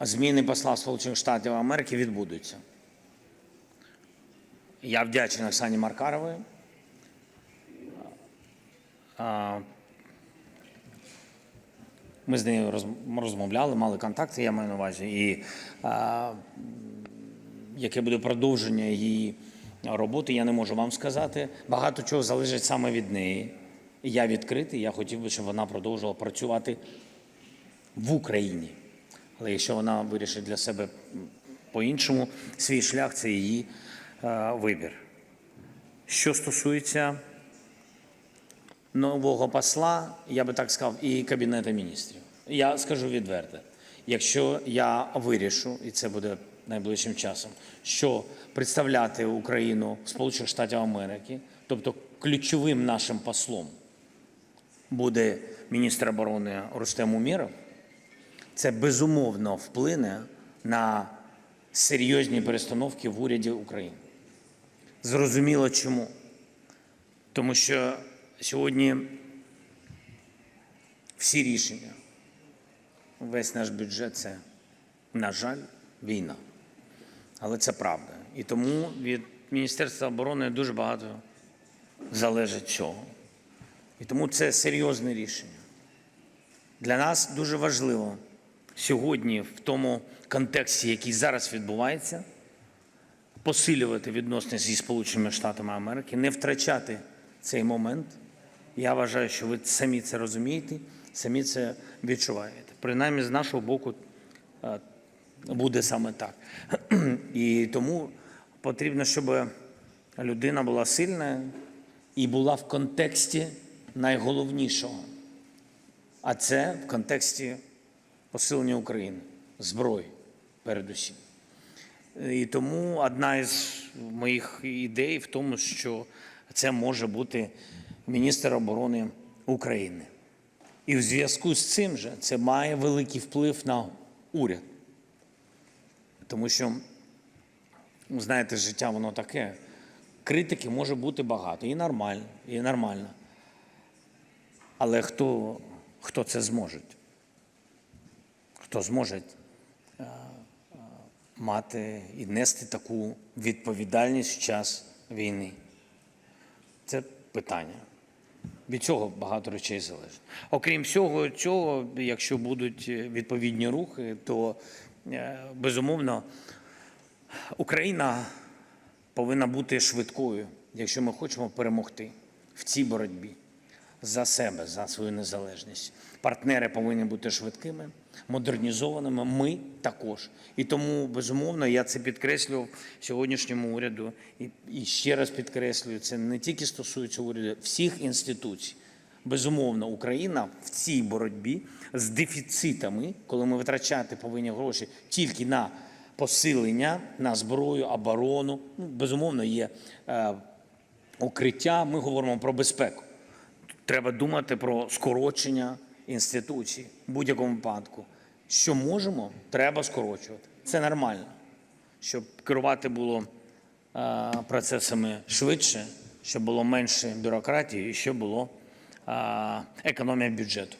зміни посла Сполучених Штатів Америки відбудуться. Я вдячний Оксані Маркаровій. Ми з нею розмовляли, мали контакти, я маю на увазі. І а, яке буде продовження її роботи, я не можу вам сказати. Багато чого залежить саме від неї. Я відкритий, я хотів би, щоб вона продовжувала працювати в Україні. Але якщо вона вирішить для себе по-іншому, свій шлях це її е, вибір. Що стосується нового посла, я би так сказав, і Кабінету міністрів. Я скажу відверто, якщо я вирішу, і це буде найближчим часом, що представляти Україну в Сполучених Штатів Америки, тобто ключовим нашим послом буде міністр оборони Рустем Умєров, це безумовно вплине на серйозні перестановки в уряді України. Зрозуміло чому. Тому що сьогодні всі рішення, весь наш бюджет це, на жаль, війна. Але це правда. І тому від Міністерства оборони дуже багато залежить цього. І тому це серйозне рішення. Для нас дуже важливо сьогодні, в тому контексті, який зараз відбувається, посилювати відносини зі Сполученими Штатами Америки, не втрачати цей момент. Я вважаю, що ви самі це розумієте, самі це відчуваєте. Принаймні, з нашого боку е, буде саме так. І тому потрібно, щоб людина була сильна і була в контексті найголовнішого. А це в контексті посилення України, зброї передусім. І тому одна із моїх ідей в тому, що це може бути міністр оборони України. І в зв'язку з цим же це має великий вплив на уряд. Тому що, ну, знаєте, життя воно таке. Критики може бути багато, і нормально, і нормально. Але хто, хто це зможе? Хто зможе е, е, мати і нести таку відповідальність в час війни? Це питання. Від цього багато речей залежить. Окрім всього цього, якщо будуть відповідні рухи, то е, безумовно Україна повинна бути швидкою, якщо ми хочемо перемогти в цій боротьбі за себе, за свою незалежність. Партнери повинні бути швидкими, модернізованими. Ми також. І тому, безумовно, я це підкреслював сьогоднішньому уряду. І, ще раз підкреслюю, це не тільки стосується уряду, всіх інституцій. Безумовно, Україна в цій боротьбі з дефіцитами, коли ми витрачати повинні гроші тільки на посилення, на зброю, оборону. Ну, безумовно, є е, укриття. Ми говоримо про безпеку. Треба думати про скорочення інституцій в будь-якому випадку. Що можемо, треба скорочувати. Це нормально, щоб керувати було е, процесами швидше, щоб було менше бюрократії і щоб було е, економія бюджету.